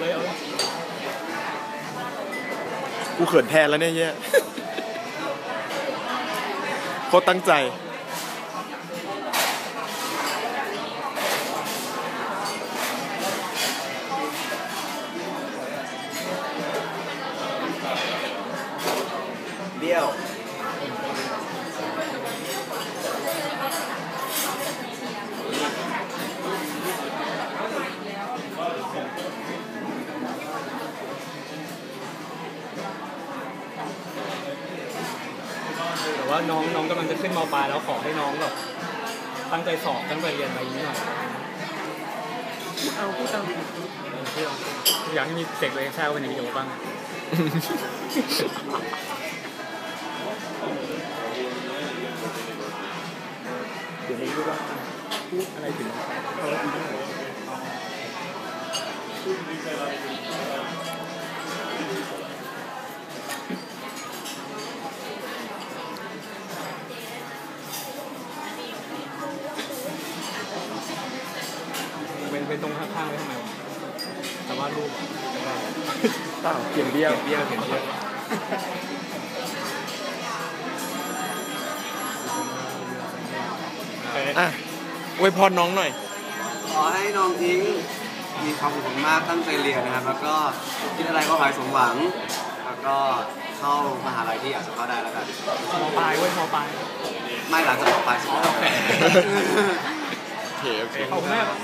เลยกูเขินแทนแล้วเนี่ยเหี้ยโคตรตั้งใจ เบี้ยว ว่าน้องน้องกำลังจะขึ้นมปลายแล้วขอให้น้องแบบตั้งใจสอบตั้งใจเรียนอะไรอย่างนี้หน่อยเอาพูดเอาเออเพื่ออยากให้มีเด็กตัวเองแซวเป็นอย่างนี้อยู่บ้างเดี๋ยวนี้พูดว่าพูดอะไรถึงเอาแล้วอีกเรื่อง ไหนเป็นเป็นตรงข้างๆไว้ทำไมวะแต่ว่ารูปอะจะได้เปล่าเขียนเบี้ยวเบี้ยวเห็นเบี้ยวโอเคอะอวยพรน้องหน่อย ขอให้น้องทิ้งมีความสุขมากตั้งใจเรียนนะครับ แล้วก็คิดอะไรก็ขอให้สมหวัง แล้วก็เข้ามหาลัยที่อยากจะเข้าได้แล้วกันมปลายเว้ยมปลายไม่หลังจากต่อไปสิครับโอเคโอเคขอบคุณแม่ครับ